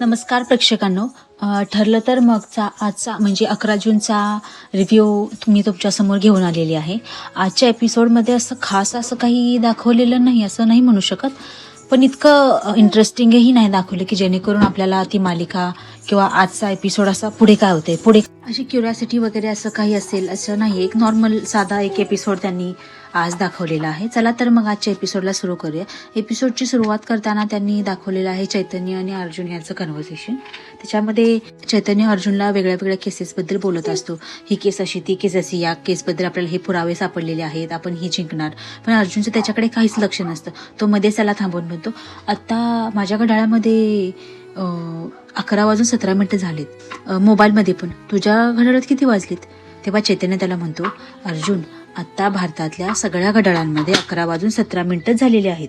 नमस्कार प्रेक्षकांनो. ठरलं तर मगचा आजचा म्हणजे अकरा जूनचा रिव्ह्यू मी तुमच्यासमोर घेऊन आलेली आहे. आजच्या एपिसोडमध्ये असं खास असं काही दाखवलेलं नाही असं नाही म्हणू शकत. पण इतकं इंटरेस्टिंगही नाही दाखवलं की जेणेकरून आपल्याला ती मालिका किंवा आजचा एपिसोड असा पुढे काय होते पुढे अशी क्युरियासिटी वगैरे असं काही असेल असं नाही एक नॉर्मल साधा एक एपिसोड त्यांनी आज दाखवलेला आहे. चला तर मग आजच्या एपिसोडला सुरू करूया. एपिसोडची सुरुवात करताना त्यांनी दाखवलेलं आहे चैतन्य आणि अर्जुन यांचं कन्व्हर्सेशन त्याच्यामध्ये चैतन्य अर्जुनला वेगळ्या वेगळ्या केसेसबद्दल बोलत असतो. ही केस अशी ती केस अशी. या केसबद्दल आपल्याला हे पुरावे सापडलेले आहेत. आपण ही जिंकणार. पण अर्जुनचं त्याच्याकडे काहीच लक्ष नसतं. तो मध्येच त्याला थांबवून म्हणतो आत्ता माझ्या घड्याळामध्ये अकरा वाजून सतरा मिनिटं झालीत. मोबाईलमध्ये पण. तुझ्या घड्याळात किती वाजलीत? तेव्हा चैतन्य त्याला म्हणतो अर्जुन आत्ता भारतातल्या सगळ्या घड्याळांमध्ये अकरा वाजून सतरा मिनिटं झालेली आहेत.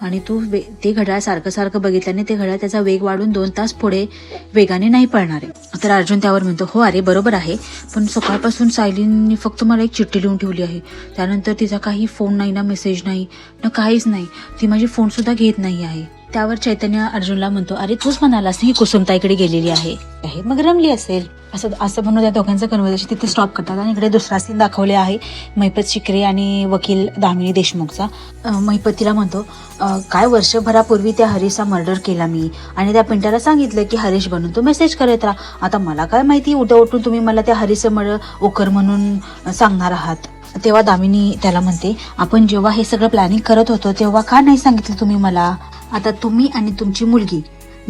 आणि तू वे- ते घड्याळ सारखं सारखं बघितल्याने ते घड्याळ त्याचा वेग वाढून दोन तास पुढे वेगाने नाही पळणार आहे. तर अर्जुन त्यावर म्हणतो हो अरे बरोबर आहे. पण सकाळपासून सायलींनी फक्त मला एक चिठ्ठी लिहून ठेवली आहे. त्यानंतर तिचा काही फोन नाही ना मेसेज नाही ना काहीच नाही. ती माझी फोनसुद्धा घेत नाही आहे. त्यावर चैतन्य अर्जुनला म्हणतो अरे तूच म्हणालास ही कुसुमताईकडे गेलेली आहे. मग रमली असेल. असं असं म्हणून त्या दोघांचं कन्व्हर्सेशन तिथे स्टॉप करतात. आणि इकडे दुसरा सीन दाखवले आहे महिपत शिकरे आणि वकील दामिनी देशमुखचा. महिपतीला म्हणतो काय वर्षभरापूर्वी त्या हरीशचा मर्डर केला मी. आणि त्या पिंटाला सांगितलं की हरीश बनून तो मेसेज करत राहा. आता मला काय माहिती उद्या उठून तुम्ही मला त्या हरीशचं मर्डर ओकर म्हणून सांगणार आहात. तेव्हा दामिनी त्याला म्हणते आपण जेव्हा हे सगळं प्लॅनिंग करत होतो तेव्हा का नाही सांगितलं तुम्ही मला? आता तुम्ही आणि तुमची मुलगी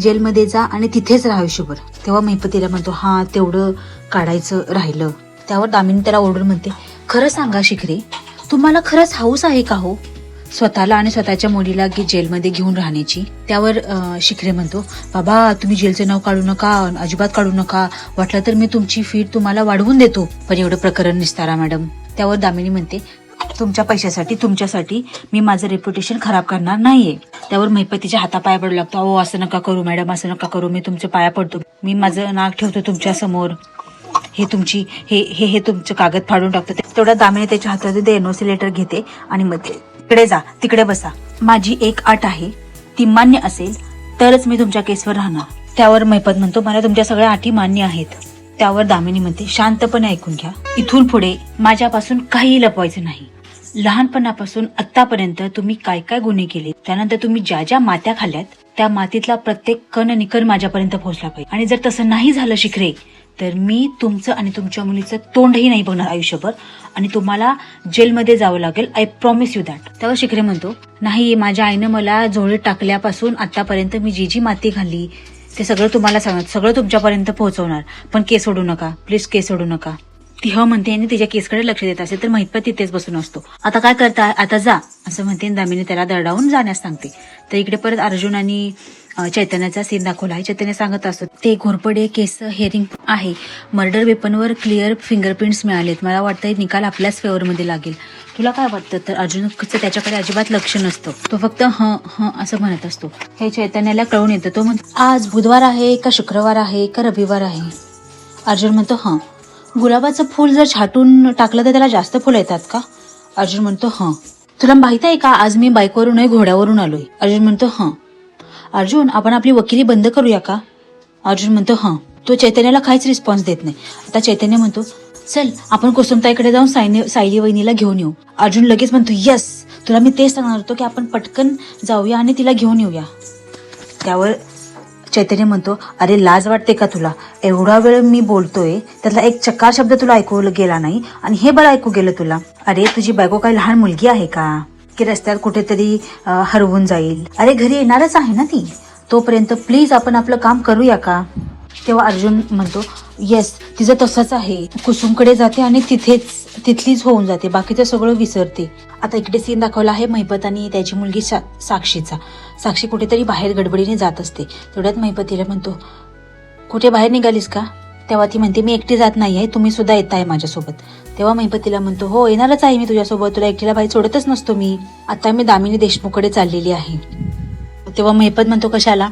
जेलमध्ये जा आणि तिथेच राहा आयुष्यभर. तेव्हा महिपतीला म्हणतो हा तेवढं काढायचं राहिलं. त्यावर दामिनी त्याला ओरडून म्हणते खरं सांगा शिखरे तुम्हाला खरंच हाऊस आहे का हो? स्वतःला आणि स्वतःच्या मुलीला की जेलमध्ये घेऊन राहण्याची? त्यावर शिखरे म्हणतो बाबा तुम्ही जेलचं नाव काढू नका अजिबात काढू नका. वाटलं तर मी तुमची फीट तुम्हाला वाढवून देतो पण एवढं प्रकरण निस्तारा मॅडम. त्यावर दामिनी म्हणते तुमच्या पैशासाठी तुमच्यासाठी मी माझं रेप्युटेशन खराब करणार नाहीये. त्यावर महिपतीच्या हातापाया पडू लागतो. अहो असं नका करू मॅडम असं नका करू. मी तुमच्या पाया पडतो. मी माझं नाक ठेवतो तुमच्यासमोर. हे तुमची हे हे हे तुमचं कागद फाडून टाकतो. तेवढ्या दामिनी त्याच्या हातात ते एनओसी लेटर घेते आणि मग तिकडे जा तिकडे बसा. माझी एक अट आहे ती मान्य असेल तरच मी तुमच्या केसवर राहणार. त्यावर मैपत म्हणतो मला तुमच्या सगळ्या अटी मान्य आहेत. त्यावर दामिनी म्हणते शांतपणे ऐकून घ्या. इथून पुढे माझ्यापासून काही लपवायचं नाही. लहानपणापासून आतापर्यंत तुम्ही काय काय गुन्हे केले? त्यानंतर तुम्ही ज्या ज्या मात्या खाल्ल्यात त्या मातीतला प्रत्येक कण निकण माझ्यापर्यंत पोहोचला पाहिजे. आणि जर तसं नाही झालं शिखरे तर मी तुमचं आणि तुमच्या मुलीचं तोंडही नाही बघणार आयुष्यभर. आणि तुम्हाला जेलमध्ये जावं लागेल. आय प्रॉमिस यू दॅट तेव्हा शिखरे म्हणतो नाही माझ्या आईनं मला झोळीत टाकल्यापासून आतापर्यंत मी जी जी माती घालली ते सगळं तुम्हाला सांगत सगळं तुमच्यापर्यंत पोहोचवणार. पण केस सोडू नका. प्लीज केस सोडू नका. ती ह म्हणते आणि तिच्या केसकडे लक्ष देत असेल तर महितपत तिथेच बसून असतो. आता काय करता आता जा असं म्हणते दामिनी त्याला दरडावून जाण्यास सांगते. तर इकडे परत अर्जुन आणि चैतन्याचा सीन दाखवला आहे. चैतन्य सांगत असतो ते घोरपडे केस हेअरिंग आहे. मर्डर वेपनवर क्लिअर फिंगरप्रिंट्स मिळालेत. मला वाटतं निकाल आपल्याच फेवरमध्ये लागेल. तुला काय वाटतं? तर अर्जुनचं त्याच्याकडे अजिबात लक्ष नसतं. तो फक्त ह ह असं म्हणत असतो. हे चैतन्याला कळून येतं. तो म्हणतो आज बुधवार आहे का शुक्रवार आहे का रविवार आहे? अर्जुन म्हणतो हं. गुलाबाचं फूल जर छाटून टाकलं तर त्याला जास्त फुलं येतात का? अर्जुन म्हणतो हं. तुला माहीत आहे का आज मी बाईकवरून घोड्यावरून आलोय. अर्जुन म्हणतो हं. अर्जुन आपण आपली वकिली बंद करूया का? अर्जुन म्हणतो हं. तो चैतन्याला काहीच रिस्पॉन्स देत नाही. आता चैतन्य म्हणतो चल आपण कुसुमताईकडे जाऊन सायनी सायली वहिनीला घेऊन येऊ. अर्जुन लगेच म्हणतो यस. तुला मी तेच सांगणार होतो की आपण पटकन जाऊया आणि तिला घेऊन येऊया. त्यावर चैतन्य म्हणतो अरे लाज वाटते का तुला? एवढा वेळ मी बोलतोय त्यातला एक चक्का शब्द तुला ऐकू गेला नाही आणि हे बरं ऐकू गेलं तुला. अरे तुझी बायको काही लहान मुलगी आहे का? की रस्त्यात कुठेतरी हरवून जाईल. अरे घरी येणारच आहे ना ती? तोपर्यंत प्लीज आपण आपलं काम करूया का? तेव्हा अर्जुन म्हणतो येस तिचं तसंच आहे. कुसुमकडे जाते आणि तिथेच तिथलीच होऊन जाते. बाकीचं सगळं विसरते. आता इकडे सीन दाखवला आहे महिपत आणि त्याची मुलगी सा साक्षीचा. साक्षी कुठेतरी बाहेर गडबडीने जात असते. तेवढ्यात महिपतीला म्हणतो कुठे बाहेर निघालीस का? तेव्हा ती म्हणते मी एकटी जात नाही आहे तुम्ही सुद्धा येत आहे माझ्यासोबत. तेव्हा महिपतीला म्हणतो हो येणारच आहे मी तुझ्यासोबत. तुला एकटीला बाहेर सोडतच नसतो मी. आता मी दामिनी देशमुखकडे चाललेली आहे. तेव्हा महिपत म्हणतो कशाला?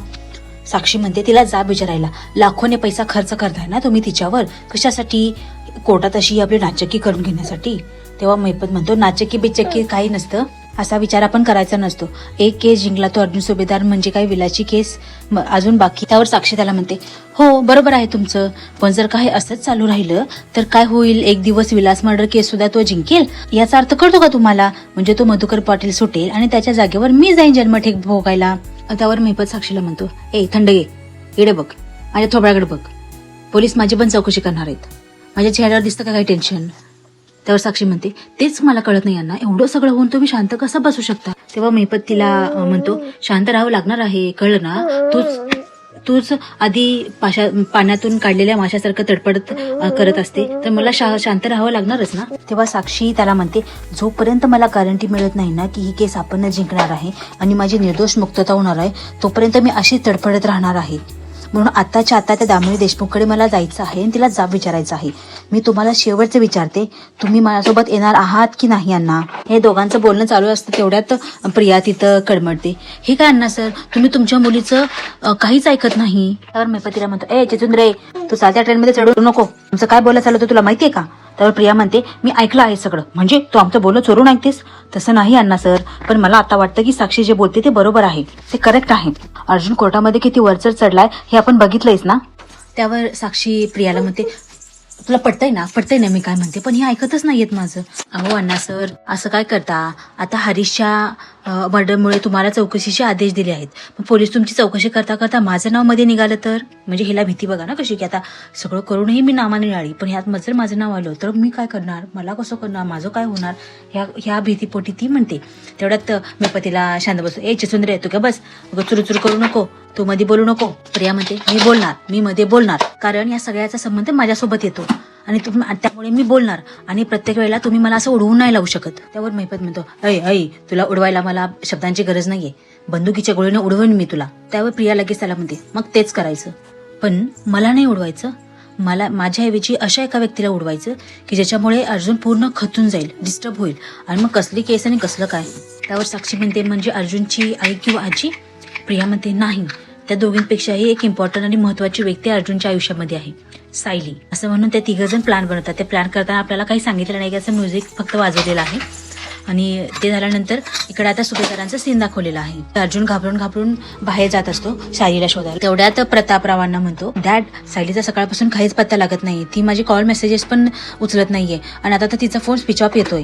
साक्षी म्हणते तिला जाब विचारायला लाखोने पैसा खर्च करताय ना तुम्ही तिच्यावर. कशासाठी? कोर्टात अशी आपली नाचक्की करून घेण्यासाठी. तेव्हा मैपत म्हणतो नाचक्की बिचक्की काही नसतं. असा विचार आपण करायचा नसतो. एक केस जिंकला तो अर्जुन सुभेदार म्हणजे काय विलाची केस. अजून बाकी त्यावर साक्षी त्याला म्हणते हो बरोबर आहे तुमचं. पण जर काही असंच चालू राहिलं तर काय होईल? एक दिवस विलास मर्डर केस सुद्धा तो जिंकेल? याचा अर्थ कळतो का तुम्हाला? म्हणजे तो मधुकर पाटील सुटेल आणि त्याच्या जागेवर मी जाईन जन्मठेक भोगायला. त्यावर मी पण साक्षीला म्हणतो ए थंड ये. इकडे बघ. माझ्या थोबळ्याकडे बघ. पोलीस माझी पण चौकशी करणार आहेत. माझ्या चेहऱ्यावर दिसतं का काही टेन्शन त्यावर साक्षी म्हणते तेच मला कळत नाही यांना एवढं सगळं होऊन तुम्ही शांत कसं बसू शकता? तेव्हा मेहपत तिला म्हणतो शांत राहावं लागणार आहे. कळलं ना? तूच तूच आधी पाशा पाण्यातून काढलेल्या माशासारखं तडपडत करत असते. तर मला शा शांत राहावं लागणारच ना? तेव्हा साक्षी त्याला म्हणते जोपर्यंत मला गॅरंटी मिळत नाही ना की ही केस आपण जिंकणार आहे आणि माझी निर्दोष मुक्तता होणार आहे तोपर्यंत मी अशीच तडफडत राहणार आहे. म्हणून आताच्या आता त्या दामिनी देशमुखकडे मला जायचं आहे आणि तिला जाब विचारायचं आहे. मी तुम्हाला शेवटचं विचारते तुम्ही माझ्यासोबत येणार आहात की नाही अण्णा? हे दोघांचं बोलणं चालू असतं तेवढ्यात प्रिया तिथं कडमडते. हे काय अण्णा सर? तुम्ही तुमच्या मुलीचं काहीच ऐकत नाही. तर मी तिला म्हणतो ए चितून रे तू साध्या ट्रेनमध्ये चढू नको. तुमचं काय बोलायचं चालू होतं तुला माहितीये का? त्यावर प्रिया म्हणते मी ऐकलं आहे सगळं. म्हणजे तू आमचं बोलणं चोरून ऐकतेस? तसं नाही अण्णा सर. पण मला आता वाटतं की साक्षी जे बोलते ते बरोबर आहे. ते करेक्ट आहे. अर्जुन कोर्टामध्ये किती वरचर चढलाय हे आपण बघितलंयच ना? त्यावर साक्षी प्रियाला म्हणते तुला पटतंय ना? पटतंय ना मी काय म्हणते? पण हे ऐकतच नाहीयेत माझं. अहो अण्णा सर असं काय करता? आता हरीशच्या मर्डरमुळे तुम्हाला चौकशीचे आदेश दिले आहेत. मग पोलीस तुमची चौकशी करता करता माझं नावमध्ये निघालं तर? म्हणजे हिला भीती बघा ना कशी की आता सगळं करूनही मी नामाने निळाली पण ह्यात जर माझं नाव आलं तर मी काय करणार? मला कसं करणार? माझं काय होणार? ह्या ह्या भीतीपोटी ती म्हणते. तेवढ्यात मी पतीला शांत बसतो ए चिसुंद्र तू का बस? उगा चुरूचुरू करू नको. तू मध्ये बोलू नको. प्रिया म्हणते मी बोलणार. मी मध्ये बोलणार. कारण या सगळ्याचा संबंध माझ्यासोबत येतो. आणि तुम्ही त्यामुळे मी बोलणार. आणि प्रत्येक वेळेला तुम्ही मला असं उडवून नाही लावू शकत. त्यावर महिपत म्हणतो ऐ ऐ तुला उडवायला मला शब्दांची गरज नाहीये. बंदुकीच्या गोळीने उडवेन मी तुला. त्यावर प्रिया लगेच त्याला म्हणते मग तेच करायचं. पण मला नाही उडवायचं. मला माझ्याऐवजी अशा एका व्यक्तीला उडवायचं की ज्याच्यामुळे अर्जुन पूर्ण खचून जाईल डिस्टर्ब होईल. आणि मग कसली केस आणि कसलं काय? त्यावर साक्षी म्हणते म्हणजे अर्जुनची आई किंवा आजी? प्रिया म्हणते नाही. त्या दोघींपेक्षाही एक इम्पॉर्टंट आणि महत्वाची व्यक्ती अर्जुनच्या आयुष्यामध्ये आहे. सायली असं म्हणून ते तिघ जण प्लॅन बनवतात. ते प्लॅन करताना आपल्याला काही सांगितलं नाही की असं म्युझिक फक्त वाजवलेलं आहे. आणि ते झाल्यानंतर इकडे आता सुभेदारांचा सीन दाखवलेला आहे. अर्जुन घाबरून घाबरून बाहेर जात असतो सायलीला शोधायला. तेवढ्यात प्रतापरावांना म्हणतो डॅड सायलीचा सकाळपासून काहीच पत्ता लागत नाही ती माझी कॉल मेसेजेस पण उचलत नाहीये. आणि आता तर तिचा फोन स्विच ऑफ येतोय.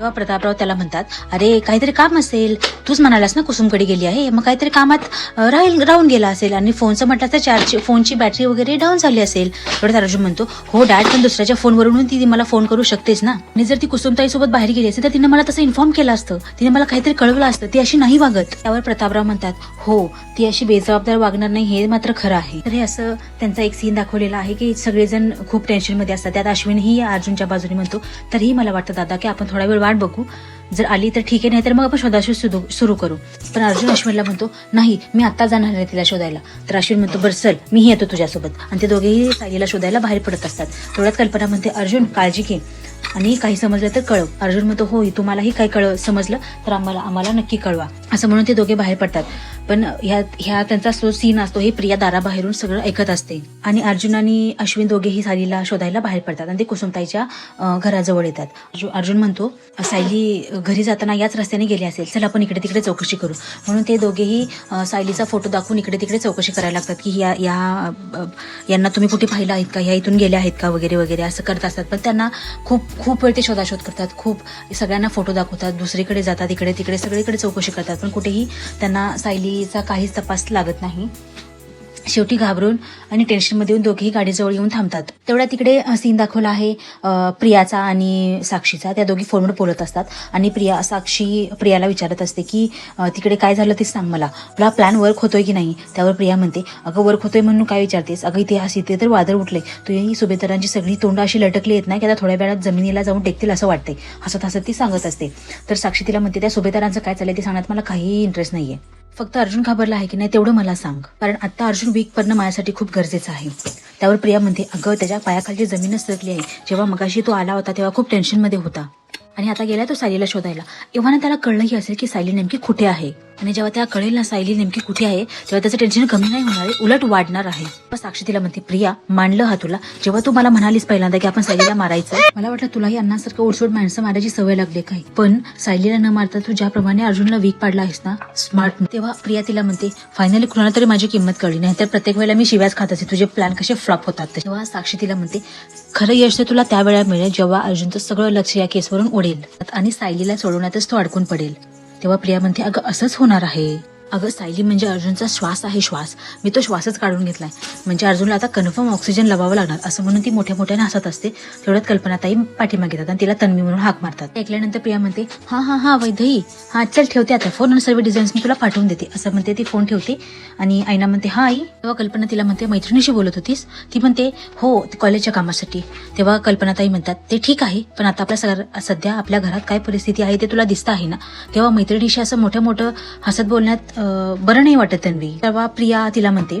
तेव्हा प्रतापराव त्याला म्हणतात अरे काहीतरी काम असेल. तूच म्हणालास ना कुसुमकडे गेली आहे. मग काहीतरी कामात राहील राहून गेला असेल आणि फोनचं म्हटलं तर चार्ज फोनची बॅटरी वगैरे डाऊन झाली असेल. थोडं अर्जुन म्हणतो हो डॅड पण दुसऱ्याच्या फोनवरून ती मला फोन करू शकतेस ना. आणि जर ती कुसुमताई सोबत बाहेर गेली असेल तर तिने मला तसं इन्फॉर्म केलं असतं. तिने मला काहीतरी कळवलं असतं. ती अशी नाही वागत. त्यावर प्रतापराव म्हणतात हो ती अशी बेजबाबदार वागणार नाही हे मात्र खरं आहे. तर हे असं त्यांचा एक सीन दाखवलेला आहे की सगळेजण खूप टेन्शनमध्ये असतात. त्यात अश्विनही अर्जुनच्या बाजूने म्हणतो तरीही मला वाटतं दादा की आपण थोडा वेळ वाट बघू. जर आली तर ठीक आहे नाही तर मग आपण शोधाशोध सुरू करू. पण अर्जुन अश्विनला म्हणतो नाही मी आता जाणार आहे तिला शोधायला. तर अश्विन म्हणतो बरं चल मीही येतो तुझ्यासोबत. आणि ते दोघेही सायलीला शोधायला बाहेर पडत असतात. तेवढ्यात कल्पना म्हणते अर्जुन काळजी घे. आणि काही समजलं तर कळव. अर्जुन म्हणतो हो तुम्हालाही काही कळ समजलं तर आम्हाला आम्हाला नक्की कळवा. असं म्हणून ते दोघे बाहेर पडतात. पण ह्या ह्या त्यांचा जो सीन असतो हे प्रिया दाराबाहेरून सगळं ऐकत असते. आणि अर्जुन आणि अश्विन दोघेही सायलीला शोधायला बाहेर पडतात आणि ते कुसुमताईच्या घराजवळ येतात. अर्जुन म्हणतो सायली घरी जाताना याच रस्त्याने गेली असेल. चल आपण इकडे तिकडे चौकशी करू. म्हणून ते दोघेही सायलीचा फोटो दाखवून इकडे तिकडे चौकशी करायला लागतात की या या यांना तुम्ही कुठे पाहिलं आहेत का? ह्या इथून गेल्या आहेत का? वगैरे वगैरे असं करत असतात. पण त्यांना खूप खूप वेळ ते शोधाशोध करतात. खूप सगळ्यांना फोटो दाखवतात. दुसरीकडे जातात इकडे तिकडे सगळीकडे चौकशी करतात. पण कुठेही त्यांना सायलीचा काहीच तपास लागत नाही. शेवटी घाबरून आणि टेन्शनमध्ये येऊन दोघेही गाडीजवळ येऊन थांबतात. तेवढ्या तिकडे सीन दाखवला आहे प्रियाचा आणि साक्षीचा. त्या दोघी फोनवर बोलत असतात. आणि प्रिया साक्षी प्रियाला विचारत असते की तिकडे काय झालं ते सांग मला. तुला प्लॅन वर्क होतोय की नाही? त्यावर प्रिया म्हणते अगं वर्क होतोय म्हणून काय विचारतेस? अगं इतिहास इथे तर वादळ उठले तुझी सुभेदारांची सगळी तोंड अशी लटकली येत नाही की आता थोड्या वेळात जमिनीला जाऊन टेकतील असं वाटते हसत हसत ती सांगत असते. तर साक्षी तिला म्हणते त्या सुभेदारांचं काय चाललंय ते सांगण्यात मला काहीही इंटरेस्ट नाहीये. फक्त अर्जुन घाबरला आहे की नाही तेवढं मला सांग. कारण आता अर्जुन वीक पडणं माझ्यासाठी खूप गरजेचं आहे. त्यावर प्रिया म्हणते अगं त्याच्या पायाखालची जमीनच सरकली आहे. जेव्हा मगाशी तो आला होता तेव्हा खूप टेन्शनमध्ये होता. आणि आता गेला तो सायलीला शोधायला. एव्हाना त्याला कळलंही असेल की सायली नेमकी कुठे आहे. आणि जेव्हा त्या कळेल ना सायली नेमकी कुठे आहे तेव्हा त्याचं टेन्शन कमी नाही होणार आहे उलट वाढणार आहे. साक्षी तिला म्हणते प्रिया मांडलं हा तुला? जेव्हा तू मला म्हणालीस पहिल्यांदा की आपण सायलीला मारायचं मला वाटलं तुलाही अण्णासारखं ओडसोड माणसं मारायची सवय लागली काही. पण सायलीला न मारता तू ज्याप्रमाणे अर्जुनला वीक पाडला आहेस ना स्मार्ट तेव्हा प्रिया तिला म्हणते फायनली कुणाला तरी माझी किंमत कळली. नाही तर प्रत्येक वेळेला मी शिव्याच खात असे. तुझे प्लॅन कसे फ्लॉप होतात? तेव्हा साक्षी तिला म्हणते खरं यश तर तुला वेळा मिळेल जेव्हा अर्जुनचं सगळं लक्ष या केसवरून उडेल. आणि सायलीला सोडवण्यातच तो अडकून पडेल. तेव्हा प्रिया म्हणते अगं असंच होणार आहे. अगं सायली म्हणजे अर्जुनचा श्वास आहे श्वास. मी तो श्वासच काढून घेतलाय. म्हणजे अर्जुनला आता कन्फर्म ऑक्सिजन लावावं लागणार असं म्हणून ती मोठ्या मोठ्याने हसत असते. तेवढ्यात कल्पनाताई पाठीमागे येतात आणि तिला तन्वी म्हणून हाक मारतात. ऐकल्यानंतर प्रिया म्हणते हा हा हा वैद्यही हा चल ठेवते आता. फोन आणि सर्व डिझाईन्स मी तुला पाठवून देते. असं म्हणते ती फोन ठेवते आणि आईना म्हणते हा आई. तेव्हा कल्पना तिला म्हणते मैत्रिणीशी बोलत होतीस? ती म्हणते हो कॉलेजच्या कामासाठी. तेव्हा कल्पनाताई म्हणतात ते ठीक आहे पण आता आपल्या सग- सध्या आपल्या घरात काय परिस्थिती आहे ते तुला दिसतं आहे ना? तेव्हा मैत्रिणीशी असं मोठं मोठं हसत बोलण्यात बरं नाही वाटत तन्वी. तेव्हा प्रिया तिला म्हणते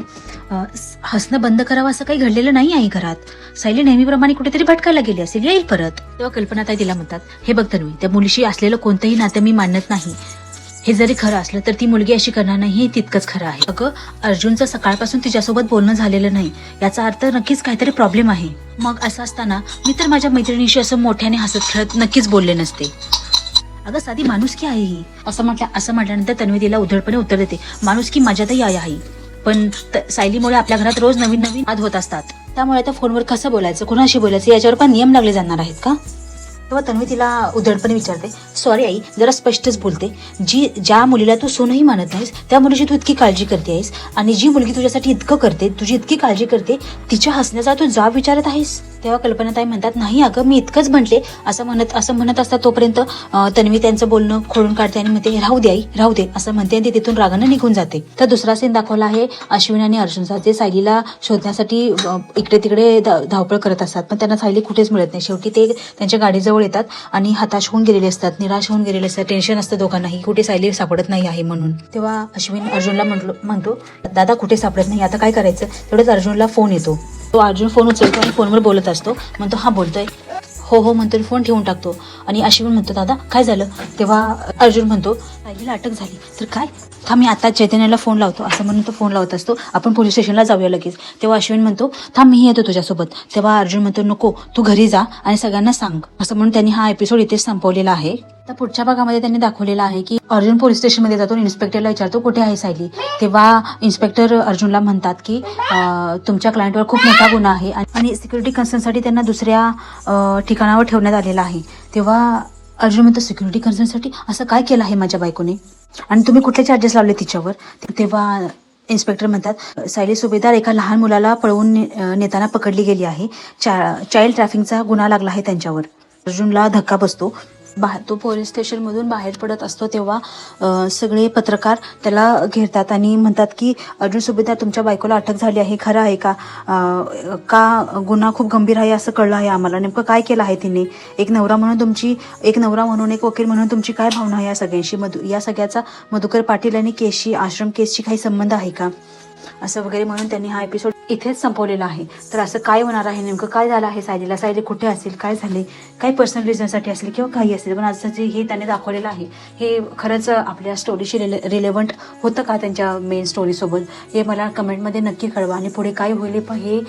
हसणं बंद करावं असं काही घडलेलं नाही आहे घरात. सायली नेहमीप्रमाणे कुठेतरी भटकायला गेली असेल. येईल परत. तेव्हा कल्पनाताई तिला म्हणतात हे बघ तन्वी त्या मुलीशी असलेलं कोणतंही नातं मी मानत नाही. हे जरी खरं असलं तर ती मुलगी अशी करणार नाही हे तितकंच खरं आहे. अगं अर्जुनचं सकाळपासून तिच्यासोबत बोलणं झालेलं नाही. याचा अर्थ नक्कीच काहीतरी प्रॉब्लेम आहे. मग असं असताना मी तर माझ्या मैत्रिणीशी असं मोठ्याने हसत खेळत नक्कीच बोलले नसते. अगं साधी माणुसकी आहे ही? असं म्हटलं असं म्हटल्यानंतर तन्वी तिला उधळपणे उत्तर देते. माणुसकी माझ्यातही आहे. आई पण त- सायलीमुळे आपल्या घरात रोज नवीन नवीन वाद होत असतात. त्यामुळे आता फोनवर कसं बोलायचं कुणाशी बोलायचं याच्यावर पण नियम लागले जाणार आहेत का? तेव्हा तन्वी तिला उधळपणे विचारते सॉरी आई जरा स्पष्टच बोलते. जी ज्या मुलीला तू सोनही मानत नाहीस त्या मुलीची तू इतकी काळजी करते आहेस. आणि जी मुलगी तुझ्यासाठी इतकं करते तुझी इतकी काळजी करते तिच्या हसण्याचा तू जाब विचारत आहेस. तेव्हा कल्पनाताई म्हणतात नाही अगं मी इतकंच म्हटले. असं म्हणत असं म्हणत असतात तोपर्यंत तन्वी त्यांचं बोलणं खोडून काढते आणि म्हणते राहू दे आई राहू दे. असं म्हणते आणि ती तिथून रागानं निघून जाते. तर दुसरा सीन दाखवला आहे अश्विन आणि अर्जुनचा जे सायलीला शोधण्यासाठी इकडे तिकडे धा- धावपळ करत असतात. पण त्यांना सायली कुठेच मिळत नाही. शेवटी ते त्यांच्या गाडीजवळ येतात आणि हताश होऊन गेलेले असतात निराश होऊन गेलेले असतात. टेन्शन असतं दोघांनाही कुठे सायली सापडत नाही आहे म्हणून. तेव्हा अश्विन अर्जुनला म्हटलो म्हणतो दादा कुठे सापडत नाही? आता काय करायचं? तेवढंच अर्जुनला फोन येतो. तो अर्जुन फोन उचलतो आणि फोनवर बोलत असतो. म्हणतो हा बोलतोय. हो हो म्हणतो फोन ठेवून टाकतो. आणि अश्विन म्हणतो दादा काय झालं? तेव्हा अर्जुन म्हणतो सायलीला अटक झाली. तर काय? हा मी आता चैतन्याला फोन लावतो. असं म्हणून तो फोन लावत असतो. आपण पोलीस स्टेशनला जाऊया लगेच. तेव्हा अश्विन म्हणतो थांब मी येतो तुझ्यासोबत. तेव्हा अर्जुन म्हणतो नको तू घरी जा आणि सगळ्यांना सांग. असं म्हणून त्यांनी हा एपिसोड इथेच संपवलेला आहे. आता पुढच्या भागामध्ये त्यांनी दाखवलेला आहे की अर्जुन पोलीस स्टेशनमध्ये जातो इन्स्पेक्टरला विचारतो कुठे आहे सायली? तेव्हा इन्स्पेक्टर अर्जुनला म्हणतात की तुमच्या क्लायंटवर खूप मोठा गुन्हा आहे आणि सिक्युरिटी कन्सर्नसाठी त्यांना दुसऱ्या ठिकाणावर ठेवण्यात आलेला आहे. तेव्हा अर्जुन म्हणतो सिक्युरिटी कन्सर्नसाठी असं काय केलं आहे माझ्या बायकोने? आणि तुम्ही कुठले चार्जेस लावले तिच्यावर? तेव्हा इन्स्पेक्टर म्हणतात सायली सुभेदार एका लहान मुलाला पळवून नेताना पकडली गेली आहे. चा चाइल्ड ट्रॅफिकचा गुन्हा लागला आहे त्यांच्यावर. अर्जुनला धक्का बसतो. तो पोलीस स्टेशनमधून बाहेर पडत असतो तेव्हा सगळे पत्रकार त्याला घेतात आणि म्हणतात की अर्जुन सुभेदार तुमच्या बायकोला अटक झाली आहे खरं आहे का? का गुन्हा खूप गंभीर आहे असं कळलं आहे आम्हाला? नेमकं काय केलं आहे तिने? एक नवरा म्हणून तुमची एक नवरा म्हणून एक वकील म्हणून तुमची काय भावना आहे या सगळ्यांशी? मधु या सगळ्याचा मधुकर पाटील आणि केसशी आश्रम केसशी काही संबंध आहे का? असं वगैरे म्हणून त्यांनी हा एपिसोड इथेच संपवलेला आहे. तर असं काय होणार आहे? नेमकं काय झालं आहे सायलीला? सायली कुठे असेल? काय झाले काय पर्सनल रिझनसाठी असेल किंवा काही असेल? पण असं जे हे त्याने दाखवलेलं आहे हे खरंच आपल्या स्टोरीशी रिले रिलेवंट होतं का त्यांच्या मेन स्टोरीसोबत हे मला कमेंटमध्ये नक्की कळवा. आणि पुढे काय होईल हे पण हे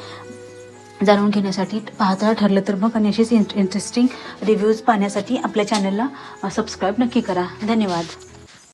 जाणून घेण्यासाठी पाहता ठरलं तर मग आणि अशीच इंटरेस्टिंग रिव्ह्यूज पाहण्यासाठी आपल्या चॅनलला सबस्क्राईब नक्की करा. धन्यवाद.